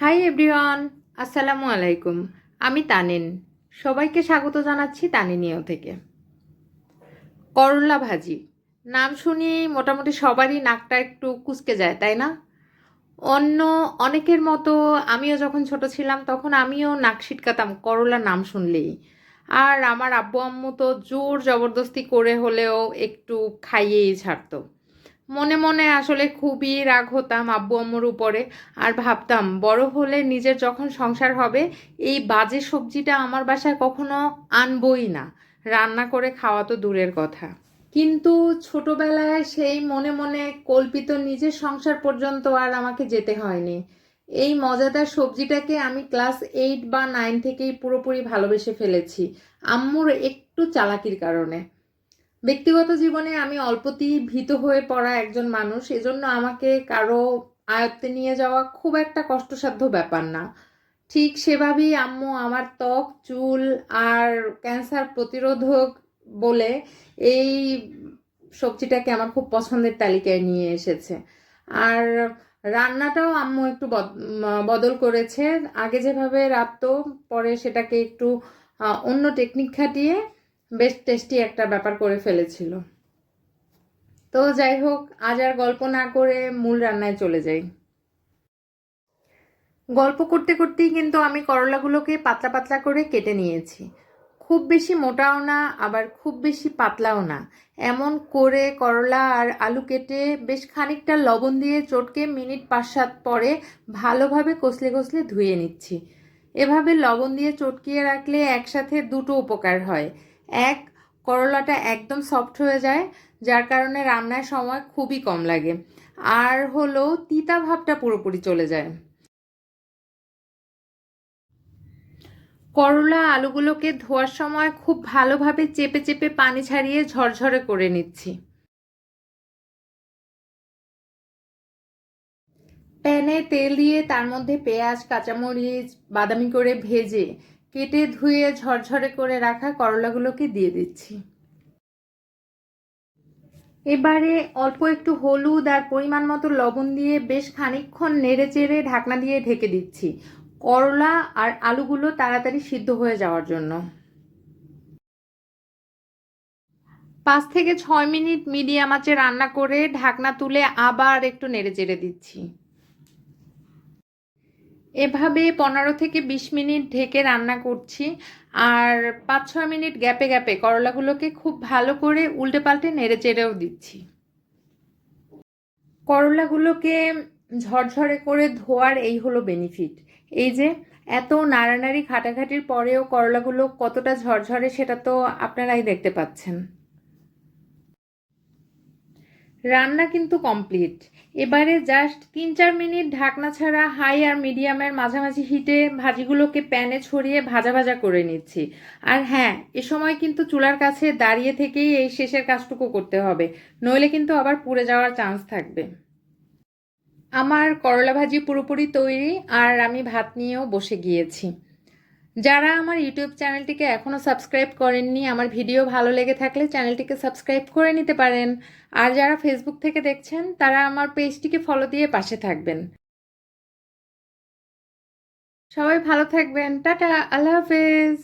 Hi everyone আসসালামু আলাইকুম আমি তানিন। সবাইকে স্বাগত জানাচ্ছি তানিনিও থেকে। করলা ভাজি। নাম শুনি মোটামুটি সবারই নাকটা একটু কুচকে যায়, তাই না? অন্য অনেকের মতো আমিও যখন ছোট ছিলাম, তখন আমিও নাক ছিটকাতাম করলা নাম শুনলেই। আর আমার আব্বু আম্মু তো জোর জবরদস্তি করে হলেও একটু খাইয়েই ছাড়তো। মনে মনে আসলে খুবই রাগ হতাম আব্বু আম্মুর উপরে আর ভাবতাম, বড় হলে নিজের যখন সংসার হবে, এই বাজে সবজিটা আমার বাসায় কখনো আনবই না। রান্না করে খাওয়া তো দূরের কথা। কিন্তু ছোটবেলায় সেই মনে মনে কল্পিত নিজের সংসার পর্যন্ত আর আমাকে যেতে হয়নি। এই মজাদার সবজিটাকে আমি ক্লাস এইট বা নাইন থেকেই পুরোপুরি ভালোবেসে ফেলেছি, আম্মুর একটু চালাকির কারণে। ব্যক্তিগত জীবনে আমি অল্পতেই ভীত হয়ে পড়া একজন মানুষ, এজন্য আমাকে কারও আয়ত্তে নিয়ে যাওয়া খুব একটা কষ্টসাধ্য ব্যাপার না। ঠিক সেভাবেই আম্মু আমার ত্বক, চুল আর ক্যান্সার প্রতিরোধক বলে এই সবজিটাকে আমার খুব পছন্দের তালিকায় নিয়ে এসেছে। আর রান্নাটাও আম্মু একটু বদ- বদল করেছে। আগে যেভাবে রাখতো পরে সেটাকে একটু অন্য টেকনিক খাটিয়ে বেশ টেস্টি একটা ব্যাপার করে ফেলেছিল। তো যাই হোক, আজ আর গল্প না করে মূল রান্নায় চলে যাই। গল্প করতে করতেই কিন্তু আমি করলাগুলোকে পাতলা পাতলা করে কেটে নিয়েছি। খুব বেশি মোটাও না, আবার খুব বেশি পাতলাও না। এমন করে করলা আর আলু কেটে বেশ খানিকটা লবণ দিয়ে চটকে মিনিট পাঁচ সাত পরে ভালোভাবে কষলে কষলে ধুয়ে নিচ্ছি। এভাবে লবণ দিয়ে চটকিয়ে রাখলে একসাথে দুটো উপকার হয়। এক, করলাটা একদম সফট হয়ে যায়, যার কারণে রান্নার সময় খুবই কম লাগে। আর হলো তিতা ভাবটা পুরোপুরি চলে যায়। করলা আলুগুলোকে ধোয়ার সময় খুব ভালোভাবে চেপে চেপে পানি ছাড়িয়ে ঝরঝরে করে নিচ্ছি। প্যানে তেল দিয়ে তার মধ্যে পেঁয়াজ, কাঁচামরিচ, বাদামি করে ভেজে কেটে ধুয়ে ঝরঝরে করে রাখা করলাগুলোকে দিয়ে দিচ্ছি। এবারে অল্প একটু হলুদ আর পরিমাণ মতো লবণ দিয়ে বেশ খানিকক্ষণ নেড়ে চেড়ে ঢাকনা দিয়ে ঢেকে দিচ্ছি। করলা আর আলুগুলো তাড়াতাড়ি সিদ্ধ হয়ে যাওয়ার জন্য। পাঁচ থেকে ছয় মিনিট মিডিয়াম আঁচে রান্না করে ঢাকনা তুলে আবার একটু নেড়ে চেড়ে দিচ্ছি। এভাবে পনেরো থেকে বিশ মিনিট ঢেকে রান্না করছি। আর পাঁচ ছয় মিনিট গ্যাপে গ্যাপে করলাগুলোকে খুব ভালো করে উল্টে পাল্টে নেড়ে চেড়েও দিচ্ছি। করলাগুলোকে ঝরঝরে করে ধোয়ার এই হলো বেনিফিট এই যে এত নাড়ানাড়ি ঘাটাঘাটির পরেও করলাগুলো কতটা ঝরঝরে সেটা তো আপনারাই দেখতে পাচ্ছেন। রান্না কিন্তু কমপ্লিট এবারে জাস্ট তিন চার মিনিট ঢাকনা ছাড়া হাই আর মিডিয়ামের মাঝামাঝি হিটে ভাজিগুলোকে প্যানে ছড়িয়ে ভাজা ভাজা করে নিচ্ছি। আর হ্যাঁ এ সময় কিন্তু চুলার কাছে দাঁড়িয়ে থেকেই এই শেষের কাজটুকু করতে হবে, নইলে কিন্তু আবার পুড়ে যাওয়ার চান্স থাকবে। আমার করলা ভাজি পুরোপুরি তৈরি আর আমি ভাত নিয়েও বসে গিয়েছি। যারা আমার ইউটিউব চ্যানেলটিকে এখনও সাবস্ক্রাইব করেননি, আমার ভিডিও ভালো লেগে থাকলে চ্যানেলটিকে সাবস্ক্রাইব করে নিতে পারেন। আর যারা ফেসবুক থেকে দেখছেন, তারা আমার পেজটিকে ফলো দিয়ে পাশে থাকবেন। সবাই ভালো থাকবেন। টাটা, আল্লাহ হাফেজ।